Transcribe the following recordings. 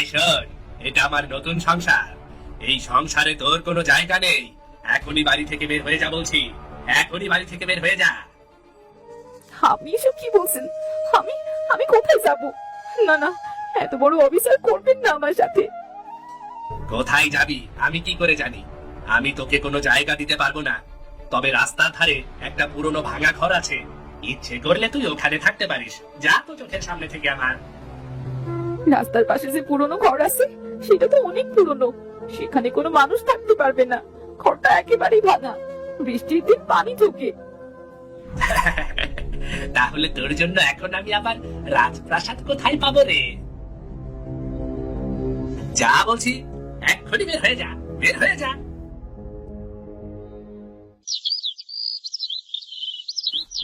এই শোন এটা আমার নতুন সংসার। এই সংসারে তোর কোনো জায়গা নেই। এখনই বাড়ি থেকে বের হয়ে যা বলছি। এখনই বাড়ি থেকে বের হয়ে যা। আপনি এসব কি বলছেন? আমি আমি কোথায় যাব? না না এত বড় অফিসার করবেন না আমার সাথে। কোথায় যাবি? আমি কি করে জানি? আমি তোকে কোনো জায়গা দিতে পারব না। তবে রাস্তার ধারে একটা পুরনো ভাঙা ঘর আছে। ইচ্ছে করলে তুই ওখানে থাকতে পারিস। যা তো চোখের সামনে থেকে আমার। রাস্তার পাশে যে পুরনো ঘর আছে সেটা তো অনেক পুরনো। সেখানে কোনো মানুষ থাকতে পারবে না। ঘরটা একেবারেই ভাঙা। বৃষ্টির দিন পানি ঢোকে। তাহলে তোর জন্য এখন আমি আবার রাজপ্রাসাদ কোথায় পাবো রে? যা বলছি এক্ষুনি বের হয়ে যা বের হয়ে যা।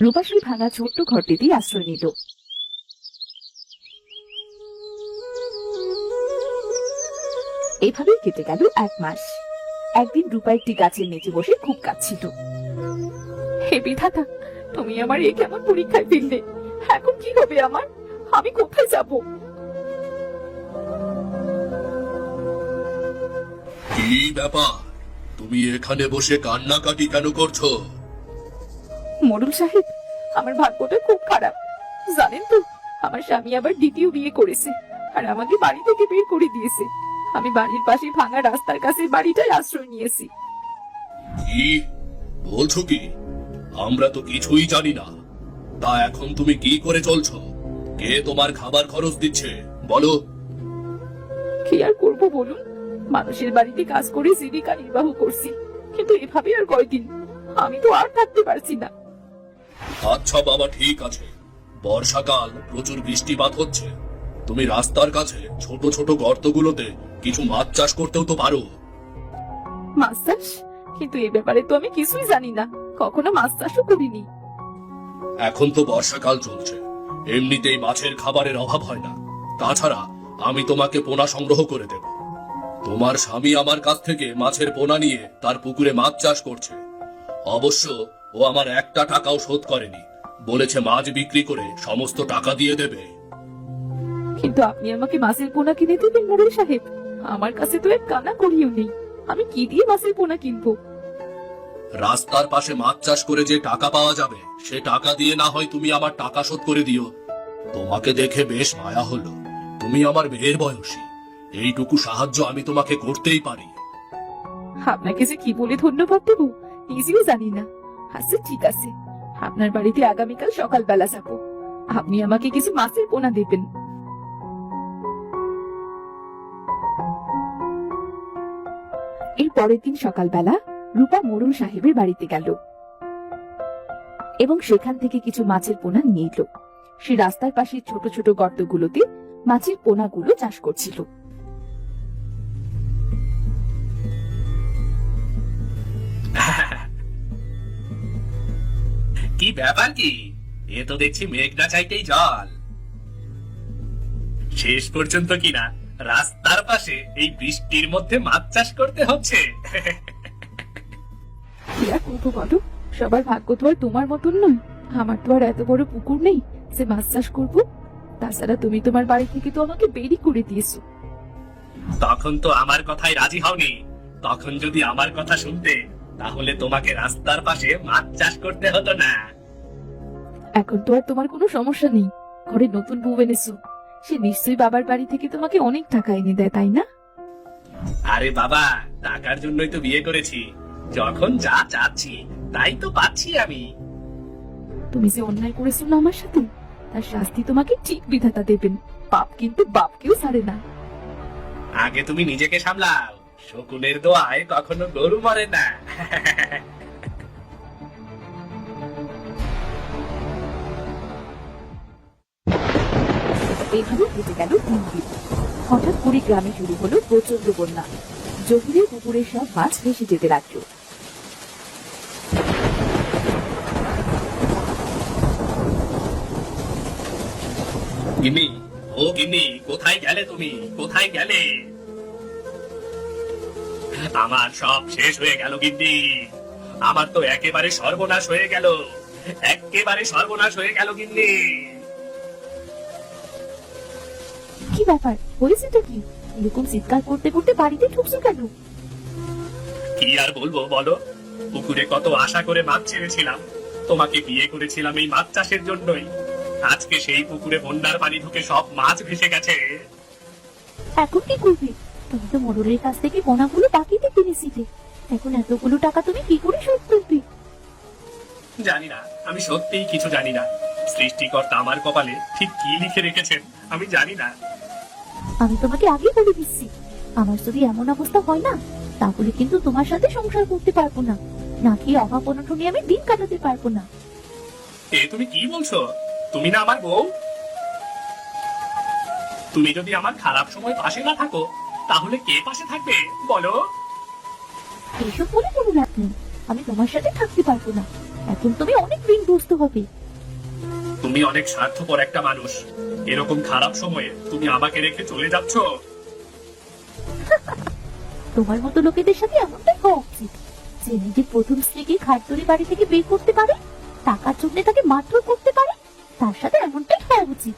রূপাশ্রী ভাঙা ছোট্ট ঘরটিতেই আশ্রয় নিল। এভাবেই কেটে গেল এক মাস। একদিন রূপা একটি গাছের নিচে বসে খুব কাঁদছিল। হে বিধাতা তুমি আমার এ কেমন পরীক্ষায় ফেললে এখন কি হবে আমার? আমি কোথায় যাব? কি ব্যাপার? তুমি এখানে বসে কান্নাকাটি কেন করছ? মোড়ল সাহেব আমার ভাগ্যটা খুব খারাপ। জানেন তো আমার স্বামী আবার দ্বিতীয় বিয়ে করেছে আর আমাকে বাড়ি থেকে বের করে দিয়েছে। আমি বাড়ির পাশে ভাঙা রাস্তার কাছে বাড়িটায় আশ্রয় নিয়েছি। কি? বলছো কি? আমরা তো কিছুই জানি না। তা এখন তুমি কি করে চলছো? কে তোমার খাবার খরচ দিচ্ছে? বলো। কি আর করব বলুন? মানুষের বাড়িতে কাজ করে জীবিকা নির্বাহ করছি। কিন্তু এভাবে আর কয়দিন? আমি তো আর থাকতে পারছি না। আচ্ছা বাবা ঠিক আছে। বর্ষাকাল প্রচুর বৃষ্টিপাত হচ্ছে। তুমি রাস্তার কাছে ছোট ছোট গর্তগুলোতে কিছু মাছ চাষ করতেও তো পারো। মাছ চাষ? কিন্তু এ ব্যাপারে তো আমি কিছুই জানি না। কখনো মাছ চাষও করিনি। এখন তো বর্ষাকাল চলছে। এমনিতেই মাছের খাবারের অভাব হয় না। তাছাড়া আমি তোমাকে পোনা সংগ্রহ করে দেব। তোমার স্বামী আমার কাছ থেকে মাছের পোনা নিয়ে তার পুকুরে মাছ চাষ করছে। অবশ্য ও আমার একটা টাকাও শোধ করেনি। বলেছে মাছ বিক্রি করে সমস্ত টাকা দিয়ে দেবে। কিন্তু আপনি আমাকে মাছের পোনা কিনে দেবেন মোড়ল সাহেব। আমার কাছে তো এক কানা করিও নেই। আমি কি দিয়ে মাছের পোনা কিনবো? রাস্তার পাশে মাছ চাষ করে যে টাকা পাওয়া যাবে সে টাকা দিয়ে না হয় তুমি আমার টাকা শোধ করে দিও। তোমাকে দেখে বেশ মায়া হলো। তুমি আমার মেয়ের বয়সী। এইটুকু সাহায্য আমি তোমাকে করতেই পারি। আপনাকে যে কি বলে ধন্যবাদ দেব নিজেও জানি না। আচ্ছা ঠিক আছে। আপনার বাড়িতে আগামীকাল সকালবেলা যাব। আপনি আমাকে কিছু মাছের পোনা দেবেন। এর পরের দিন সকালবেলা রূপা মোড়ল সাহেবের বাড়িতে গেল। এবং সেখান থেকে কিছু মাছের পোনা নিয়ে এলো। সে রাস্তার পাশে ছোট ছোট গর্তগুলোতে মাছের পোনাগুলো চাষ করছিল। কি ব্যাপার কি? এ তো দেখছি মেঘনা চাইতেই জল। শেষ পর্যন্ত কিনা? রাস্তার পাশে এই বৃষ্টির মধ্যে মাছ চাষ করতে হচ্ছে। কি আর করব বলো সবার ভাগ্য তো আর তোমার মতন নয়। আমার তো আর এত বড় পুকুর নেই যে মাছ চাষ করব। তাছাড়া তুমি তোমার বাড়ি থেকে তো আমাকে বেরি করে দিয়েছ। তখন তো আমার কথায় রাজি হওনি। তখন যদি আমার কথা শুনতে তাহলে তোমাকে রাস্তার পাশে মাছ চাষ করতে হতো না। এখন তো আর তোমার কোনো সমস্যা নেই। ঘরে নতুন বউ এনেছো। সে নিশ্চয়ই বাবার বাড়ি থেকে তোমাকে অনেক টাকা এনে দেয় তাই না? আরে বাবা টাকার জন্যই তো বিয়ে করেছি। যখন যা চাচ্ছি তাই তো পাচ্ছি আমি। তুমি যে অন্যায় করেছ না আমার সাথে তার শাস্তি তোমাকে ঠিক বিধাতা দেবেন। বাপ কিন্তু বাপকেও ছাড়ে না। আগে তুমি নিজেকে সামলাও। শকুনের দোয়ায় কখনো গরু মরে না। এইভাবে কেটে গেল তিন দিন হঠাৎ করে গ্রামে শুরু হলো প্রচণ্ড বন্যা। জহিরের পুকুরের সব মাছ ভেসে যেতে লাগল। ও গিন্নি, কোথায় গেলে তুমি? কোথায় গেলে? আমার সব শেষ হয়ে গেল গিন্নি। আমার তো একেবারে সর্বনাশ হয়ে গেল। একেবারে সর্বনাশ হয়ে গেল গিন্নি। কি ব্যাপার? হয়েছেটা কি? এরকম চিৎকার করতে করতে বাড়িতে ঢুকছো কেন? কি আর বলব বলো? পুকুরে কত আশা করে মাছ ছেড়েছিলাম। তোমাকে বিয়ে করেছিলাম এই মাছ চাষের জন্যই। আজকে সেই পুকুরে বন্যার পানি ঢুকে সব মাছ ভেসে গেছে। এখন কি করবে? তুমি তো মোড়লের কাছ থেকে বোনাগুলো বাকিতে কিনেছিলে। এখন এতগুলো টাকা তুমি কি করে শোধ করবে? জানি না আমি সত্যিই কিছু জানি না। সৃষ্টিকর্তা আমার কপালে ঠিক কি লিখে রেখেছেন আমি জানি না। আমি তোমাকে আগে বলে দিচ্ছি। আমার যদি এমন অবস্থা হয় না তাহলে কিন্তু তোমার সাথে সংসার করতে পারব না। নাকি অভাব অনটনে আমি দিন কাটাতে পারব না। এ তুমি কি বলছো? তুমি না আমার বউ? তুমি যদি আমার খারাপ সময় পাশে না থাকো তাহলে কে পাশে থাকবে? বলো। এইসব বলে কোনো লাভ নেই। আমি তোমার সাথে থাকতে পারব না। এখন তুমি অনেক ঋণগ্রস্ত হবে। তুমি অনেক স্বার্থপর একটা মানুষ। এরকম খারাপ সময়ে তুমি আমাকে রেখে চলে যাচ্ছ? তোমার মতো লোকেদের সাথে এমনটাই হওয়া উচিত। যে নিজের প্রথম স্ত্রীকে খাদ্যরি বাড়ি থেকে বের করতে পারে টাকার জন্য তাকে মারধর করতে পারে তার সাথে এমনটাই হওয়া উচিত।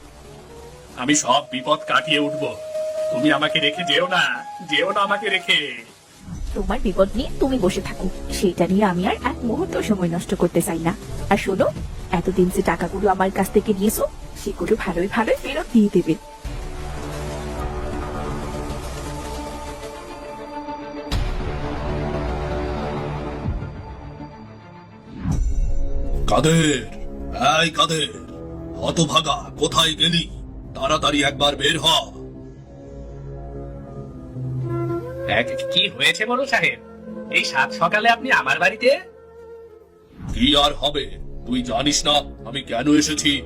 আমি সব বিপদ কাটিয়ে উঠব। তুমি আমাকে রেখে যেও না যেও না আমাকে রেখে। তোমার বিপদ নিয়ে তুমি বসে থাকো। সেটা নিয়ে আমি আর এক মুহূর্ত সময় নষ্ট করতে চাই না। আর শোনো এতদিন যে টাকাগুলো আমার কাছ থেকে নিয়েছো সেগুলো ভালোই ভালোই ফেরত দিয়ে দেবে। কাদের? এই কাদের? হতভাগা কোথায় গেলি? তাড়াতাড়ি একবার বের হ। কি হয়েছে বড় সাহেব? এই সাত সকালে আপনি আমার বাড়িতে? কি আর হবে? তুই জানিস না আমি কেন এসেছি?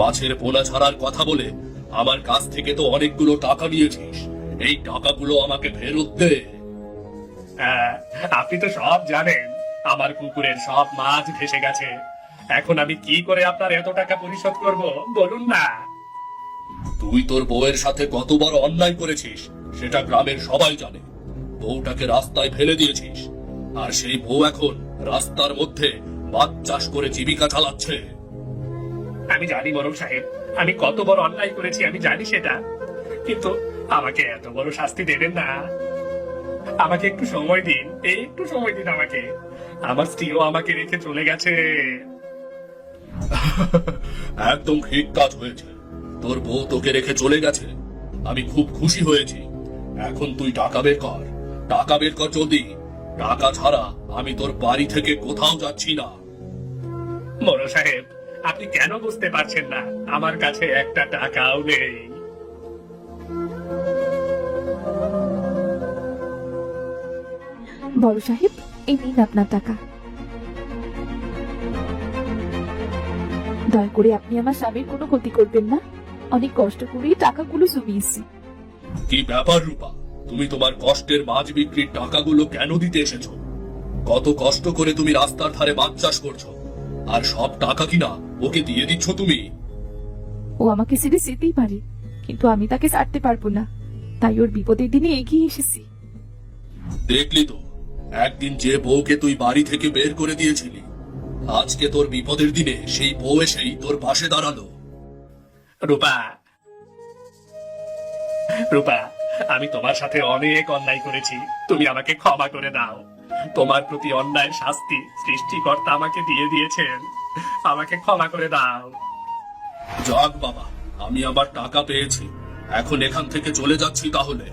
মাছের পোনা ছাড়ার কথা বলে আমার কাছ থেকে তো অনেকগুলো টাকা নিয়েছিস। এই টাকাগুলো আমাকে ফেরত দে। হ্যাঁ, আপনি তো সব জানেন আমার কুকুরের সব মাছ ভেসে গেছে। এখন আমি কি করে আপনার এত টাকা পরিশোধ করব বলুন না? তুই তোর বউয়ের সাথে কতবার অন্যায় করেছিস সেটা গ্রামের সবাই জানে। বউটাকে রাস্তায় ফেলে দিয়েছিস। আর সেই বউ এখন রাস্তার মধ্যে মাছ চাষ করে জীবিকা চালাচ্ছে। আমি জানি বড় সাহেব আমি কত বড় অন্যায় করেছি আমি জানি সেটা। কিন্তু আমাকে এত বড় শাস্তি দেবেন না। আমাকে একটু সময় দিন এই একটু সময় দিন আমাকে। আমার স্ত্রীও আমাকে রেখে চলে গেছে। একদম ঠিক কাজ হয়েছে। তোর বউ তোকে রেখে চলে গেছে। আমি খুব খুশি হয়েছি। এখন তুই টাকা বের কর। টাকা বের কর জলদি। টাকা ছাড়া আমি তোর বাড়ি থেকে কোথাও যাচ্ছি না। বড় সাহেব আপনি কেন বুঝতে পারছেন না? আমার কাছে একটা টাকাও নেই। বড় সাহেব এই নিন আপনার টাকা। দয়া করে আপনি আমার স্বামীর কোনো ক্ষতি করবেন না। অনেক কষ্ট করে টাকাগুলো জমিয়েছি। কি ব্যাপার রূপা? তুমি তোমার কষ্টের মাছ বিক্রির টাকাগুলো কেন দিতে এসেছ? কত কষ্ট করে তুমি রাস্তার ধারে মাছ চাষ করছ। আর সব টাকা কিনা ওকে দিয়ে দিচ্ছ তুমি? ও আমাকে ছেড়ে যেতেই পারে কিন্তু আমি তাকে ছাড়তে পারব না। তাই ওর বিপদের দিনে এগিয়ে এসেছি। দেখলি তো একদিন যে বউকে তুই বাড়ি থেকে বের করে দিয়েছিলি আজকে তোর বিপদের দিনে সেই বউ এসেই তোর পাশে দাঁড়াল। রূপা। রূপা আমি তোমার সাথে অনেক অন্যায় করেছি। তুমি আমাকে ক্ষমা করে দাও। তোমার প্রতি অন্যায় শাস্তি সৃষ্টিকর্তা আমাকে দিয়ে দিয়েছেন। আমাকে ক্ষমা করে দাও। যাক বাবা আমি আবার টাকা পেয়েছি। এখন এখান থেকে চলে যাচ্ছি তাহলে।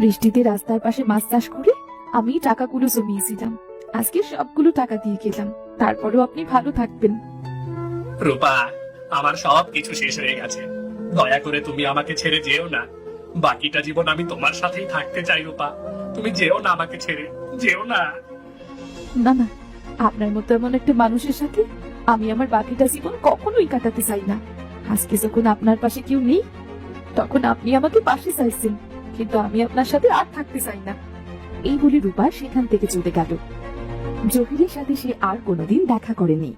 বৃষ্টিতে রাস্তার পাশে মাছ চাষ করে আমি টাকাগুলো জমিয়েছিলাম। আজকে সবগুলো টাকা দিয়ে গেলাম তারপরেও আপনি ভালো থাকবেন। রূপা আমার সব কিছু শেষ হয়ে গেছে। দয়া করে তুমি আমাকে ছেড়ে যেও না। বাকিটা জীবন আমি তোমার সাথেই থাকতে চাই রূপা। তুমি যেও না আমাকে ছেড়ে, যেও না। না না, আপনার মতো এমন একটা মানুষের সাথে আমি আমার বাকিটা জীবন কখনোই কাটাতে চাই না। আজকে যখন আপনার পাশে কেউ নেই, তখন আপনি আমাকে পাশে চাইছেন, কিন্তু আমি আপনার সাথে আর থাকতে চাই না। এই বলে রূপা সেখান থেকে চলে গেল। জহিরের সাথে সে আর কোনোদিন দেখা করেনি।